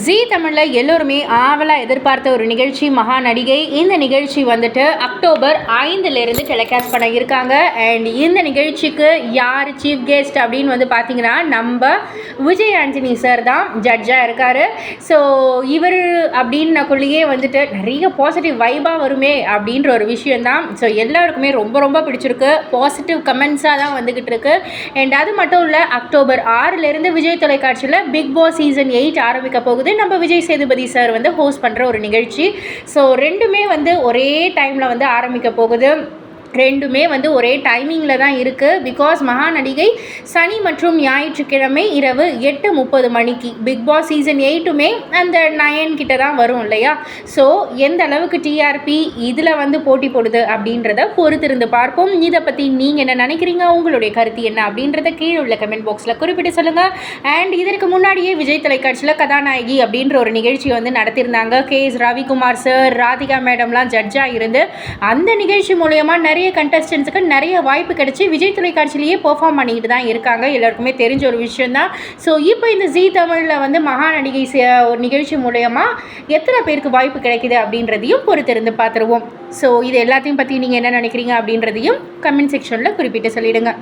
ஜீ தமிழில் எல்லோருமே ஆவலாக எதிர்பார்த்த ஒரு நிகழ்ச்சி மகா நடிகை. இந்த நிகழ்ச்சி வந்துட்டு அக்டோபர் ஐந்துலேருந்து டெலிகாஸ்ட் பண்ண இருக்காங்க. அண்ட் இந்த நிகழ்ச்சிக்கு யார் சீஃப் கெஸ்ட் அப்படின்னு வந்து பார்த்தீங்கன்னா நம்ம விஜய் ஆண்டனி சார் தான் ஜட்ஜாக இருக்கார். ஸோ இவர் அப்படின்னக்குள்ளேயே வந்துட்டு நிறைய பாசிட்டிவ் வைபாக வருமே அப்படின்ற ஒரு விஷயந்தான் ஸோ எல்லாருக்குமே ரொம்ப ரொம்ப பிடிச்சிருக்கு. பாசிட்டிவ் கமெண்ட்ஸாக தான் வந்துக்கிட்டு இருக்கு. அண்ட் அது மட்டும் இல்லை அக்டோபர் ஆறுலேருந்து விஜய் தொலைக்காட்சியில் பிக் பாஸ் சீசன் எயிட் ஆரம்பிக்க போகுது. நம்ம விஜய் சேதுபதி சார் வந்து ஹோஸ்ட் பண்ணுற ஒரு நிகழ்ச்சி. ஸோ ரெண்டுமே வந்து ஒரே டைமில் வந்து ஆரம்பிக்க போகுது. ரெண்டுமே வந்து ஒரே டைமிங்கில் தான் இருக்குது பிகாஸ் மகாநடிகை சனி மற்றும் ஞாயிற்றுக்கிழமை இரவு எட்டு முப்பது மணிக்கு பிக் பாஸ் சீசன் எயிட்டுமே அந்த நயன் கிட்ட தான் வரும் இல்லையா? ஸோ எந்த அளவுக்கு டிஆர்பி இதில் வந்து போட்டி போடுது அப்படின்றத பொறுத்திருந்து பார்ப்போம். இதை பற்றி நீங்கள் என்ன நினைக்கிறீங்க? உங்களுடைய கருத்து என்ன அப்படின்றத கீழே உள்ள கமெண்ட் பாக்ஸில் குறிப்பிட்டு சொல்லுங்கள் அண்ட் இதற்கு முன்னாடியே விஜய் தொலைக்காட்சியில் கதாநாயகி அப்படின்ற ஒரு நிகழ்ச்சி வந்து நடத்தியிருந்தாங்க. K S Ravikumar sir Radhika மேடம்லாம் ஜட்ஜாக இருந்து அந்த நிகழ்ச்சி மூலயமா நிறைய நிறைய கண்டஸ்டன்ஸுக்கு நிறைய வாய்ப்பு கிடைச்சி விஜய் தொலைக்காட்சியிலேயே பெர்ஃபார்ம் பண்ணிக்கிட்டு தான் இருக்காங்க. எல்லாருக்குமே தெரிஞ்ச ஒரு விஷயந்தான் ஸோ இப்போ இந்த ஜீ தமிழில் வந்து மகா நடிகை சே- ஒரு நிகழ்ச்சி மூலயமா எத்தனை பேருக்கு வாய்ப்பு கிடைக்குது அப்படின்றதையும் பொறுத்திருந்து பார்த்துருவோம். ஸோ இது எல்லாத்தையும் பற்றி நீங்கள் என்ன நினைக்கிறீங்க அப்படின்றதையும் கமெண்ட் செக்ஷனில் குறிப்பிட்டு சொல்லிவிடுங்க